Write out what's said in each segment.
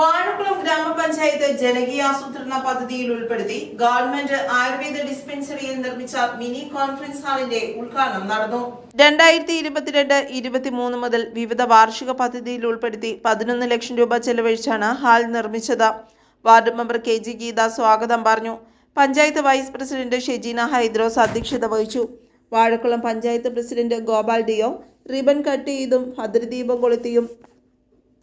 വാഴക്കുളം ഗ്രാമപഞ്ചായത്ത് ജനകീയാസൂത്രണ പദ്ധതിയിൽ ഉൾപ്പെടുത്തി ഗവൺമെന്റ് ആയുർവേദ ഡിസ്പെൻസറിയിൽ നിർമ്മിച്ച മിനി കോൺഫറൻസ് ഹാളിന്റെ ഉദ്ഘാടനം നടന്നു. രണ്ടായിരത്തി ഇരുപത്തിരണ്ട് ഇരുപത്തിമൂന്ന് മുതൽ വിവിധ വാർഷിക പദ്ധതിയിൽ ഉൾപ്പെടുത്തി പതിനൊന്ന് ലക്ഷം രൂപ ചെലവഴിച്ചാണ് ഹാൾ നിർമ്മിച്ചത്. Ward member K G Geetha സ്വാഗതം പറഞ്ഞു. പഞ്ചായത്ത് വൈസ് പ്രസിഡന്റ് ഷെജീന ഹൈദ്രോസ് അധ്യക്ഷത വഹിച്ചു. Vazhakkulam panchayat president Gopal Deo ribbon cut ചെയ്തും ഭദ്രദീപം കൊളുത്തിയും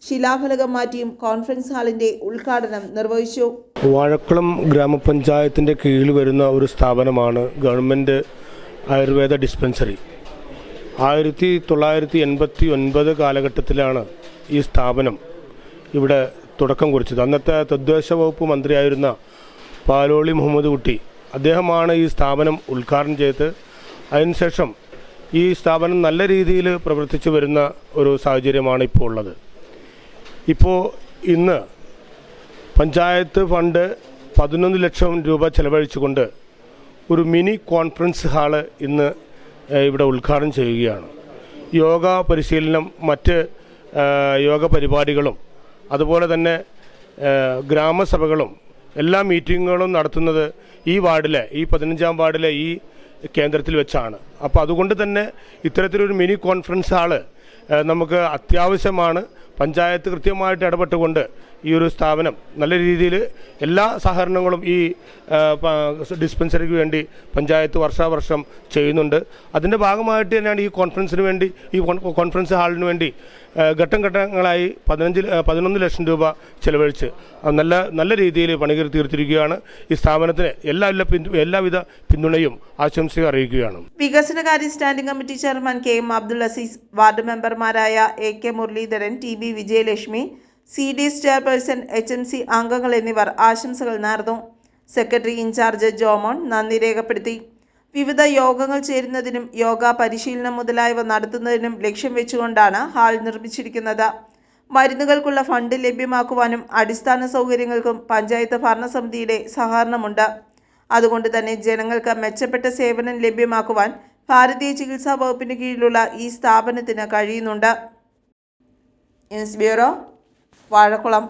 ശിലാഫലകം മാറ്റിയും കോൺഫറൻസ് ഹാളിന്റെ ഉദ്ഘാടനം നിർവഹിച്ചു. വാഴക്കുളം ഗ്രാമപഞ്ചായത്തിന്റെ കീഴിൽ വരുന്ന ഒരു സ്ഥാപനമാണ് ഗവൺമെന്റ് ആയുർവേദ ഡിസ്പെൻസറി. ആയിരത്തി തൊള്ളായിരത്തി എൺപത്തി ഒൻപത് കാലഘട്ടത്തിലാണ് ഈ സ്ഥാപനം ഇവിടെ തുടക്കം കുറിച്ചത്. അന്നത്തെ തദ്ദേശ വകുപ്പ് മന്ത്രിയായിരുന്ന പാലോളി മുഹമ്മദ് കുട്ടി അദ്ദേഹമാണ് ഈ സ്ഥാപനം ഉദ്ഘാടനം ചെയ്ത് അതിനുശേഷം ഈ സ്ഥാപനം നല്ല രീതിയിൽ പ്രവർത്തിച്ചു വരുന്ന ഒരു സാഹചര്യമാണ് ഇപ്പോൾ ഉള്ളത്. ഇപ്പോൾ ഇന്ന് പഞ്ചായത്ത് ഫണ്ട് പതിനൊന്ന് ലക്ഷം രൂപ ചെലവഴിച്ചുകൊണ്ട് ഒരു മിനി കോൺഫറൻസ് ഹാൾ ഇന്ന് ഇവിടെ ഉദ്ഘാടനം ചെയ്യുകയാണ്. യോഗ പരിശീലനം മറ്റ് യോഗ പരിപാടികളും അതുപോലെ തന്നെ ഗ്രാമസഭകളും എല്ലാ മീറ്റിങ്ങുകളും നടത്തുന്നത് ഈ വാർഡിലെ ഈ പതിനഞ്ചാം വാർഡിലെ ഈ കേന്ദ്രത്തിൽ വെച്ചാണ്. അപ്പോൾ അതുകൊണ്ട് തന്നെ ഇത്തരത്തിലൊരു മിനി കോൺഫറൻസ് ഹാൾ നമുക്ക് അത്യാവശ്യമാണ്. പഞ്ചായത്ത് കൃത്യമായിട്ട് ഇടപെട്ടുകൊണ്ട് ഈ ഒരു സ്ഥാപനം നല്ല രീതിയിൽ എല്ലാ സഹകരണങ്ങളും ഈ ഡിസ്പെൻസറിക്ക് വേണ്ടി പഞ്ചായത്ത് വർഷാവർഷം ചെയ്യുന്നുണ്ട്. അതിന്റെ ഭാഗമായിട്ട് തന്നെയാണ് ഈ കോൺഫറൻസിന് വേണ്ടി ഈ കോൺഫറൻസ് ഹാളിന് വേണ്ടി ഘട്ടം ഘട്ടങ്ങളായി പതിനഞ്ച് പതിനൊന്ന് ലക്ഷം രൂപ ചെലവഴിച്ച് നല്ല നല്ല രീതിയിൽ പണികർ തീർത്തിരിക്കുകയാണ്. ഈ സ്ഥാപനത്തിന് എല്ലാ എല്ലാവിധ പിന്തുണയും ആശംസയും അറിയിക്കുകയാണ്. വികസനകാര്യ standing committee chairman K M Abdul Azeez ward മെമ്പർമാരായ A K Muraleedharan T B Vijayalakshmi C D star chairperson H M C അംഗങ്ങൾ എന്നിവർ ആശംസകൾ നേർന്നു. സെക്രട്ടറി ഇൻചാർജ് ജോമോൺ നന്ദി രേഖപ്പെടുത്തി. വിവിധ യോഗങ്ങൾ ചേരുന്നതിനും യോഗ പരിശീലനം മുതലായവ നടത്തുന്നതിനും ലക്ഷ്യം വെച്ചുകൊണ്ടാണ് ഹാൾ നിർമ്മിച്ചിരിക്കുന്നത്. മരുന്നുകൾക്കുള്ള ഫണ്ട് ലഭ്യമാക്കുവാനും അടിസ്ഥാന സൗകര്യങ്ങൾക്കും പഞ്ചായത്ത് ഭരണസമിതിയുടെ സഹകരണമുണ്ട്. അതുകൊണ്ട് തന്നെ ജനങ്ങൾക്ക് മെച്ചപ്പെട്ട സേവനം ലഭ്യമാക്കുവാൻ ഭാരതീയ ചികിത്സാ വകുപ്പിന് കീഴിലുള്ള ഈ സ്ഥാപനത്തിന് കഴിയുന്നുണ്ട്. News bureau Vazhakkulam.